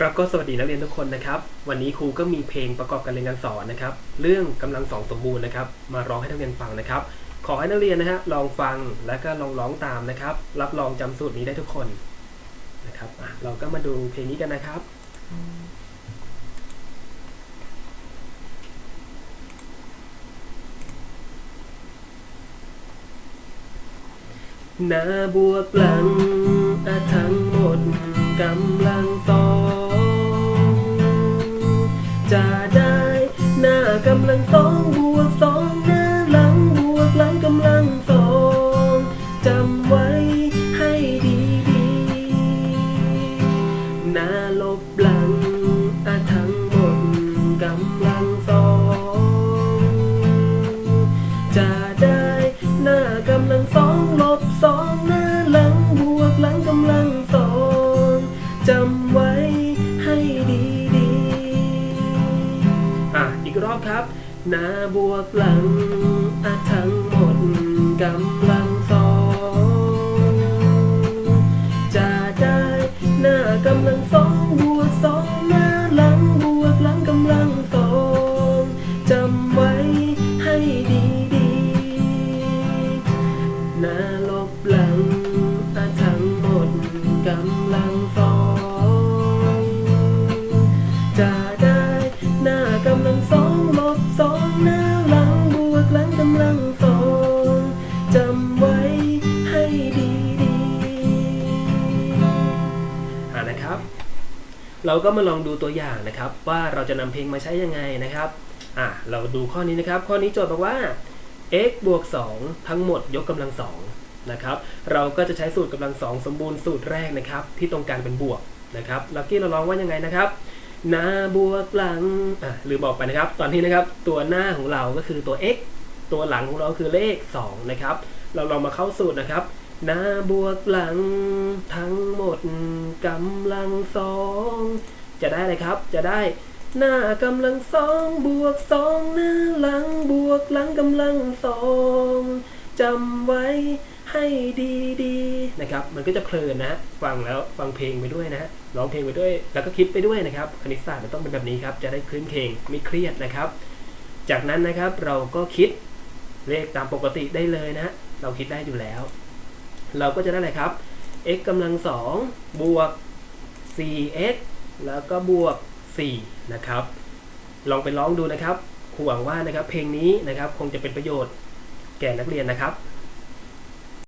ครับก็สวัสดีนักเรียนทุกคนนะครับ วันนี้ครูก็มีเพลงประกอบการเรียนการสอนนะครับ เรื่องกำลังสองสมบูรณ์นะครับ มาร้องให้นักเรียนฟังนะครับ ขอให้นักเรียนนะฮะลองฟังและก็ลองร้องตามนะครับ รับรองจำสูตรนี้ได้ทุกคนนะครับอะเราก็มาดูเพลงนี้กันนะครับนาบวกหลังอะทั้งหมดกำลังสองำลังสองลบสองหน้าหลังบวกหลังกำลังสองจำไว้ให้ดีดีอะอีกรอบครับ หน้าบวกหลังอะทั้งหมดกำลัง น้าลบหลังอะทั้งหมดกำลังสองจะได้หน้ากำลังสองลบสองหน้าหลังบวกหลังกำลังสองจำไว้ให้ดีดีอ่านะครับ เราก็มาลองดูตัวอย่างนะครับ ว่าเราจะนำเพลงมาใช้ยังไงนะครับอะเราดูข้อนี้นะครับ ข้อนี้โจทย์บอกว่า x บวก 2 ทั้งหมดยกกำลังสองนะครับเราก็จะใช้สูตรกำลังสองสมบูรณ์สูตรแรกนะครับ ที่ตรงกลางเป็นบวกนะครับลักกี้เราลองว่ายังไงนะครับหน้าบวกหลังอะลืมบอกไปนะครับ ตอนนี้นะครับตัวหน้าของเราก็คือตัว x ตัวหลังของเราคือเลข 2 นะครับ เราลองมาเข้าสูตรนะครับหน้าบวกหลังทั้งหมดกำลังสองจะได้เลยครับ จะได้ หน้ากำลังสองบวกสองหน้าหลังบวกหลังกำลังสองจำไว้ให้ดีๆนะครับ มันก็จะเพลินนะ ฟังแล้วฟังเพลงไปด้วยนะร้องเพลงไปด้วย แล้วก็คิดไปด้วยนะครับคณิตศาสตร์มันต้องเป็นแบบนี้ครับ จะได้คลื้นเพลงไม่เครียดนะครับ จากนั้นนะครับเราก็คิดเลขตามปกติได้เลยนะ เราคิดได้อยู่แล้ว เราก็จะได้อะไรครับ x กำลังสองบวก 4x แล้วก็บวก 4 นะครับ ลองไปร้องดูนะครับหวังว่านะครับเพลงนี้นะครับคงจะเป็นประโยชน์แก่นักเรียนนะครับ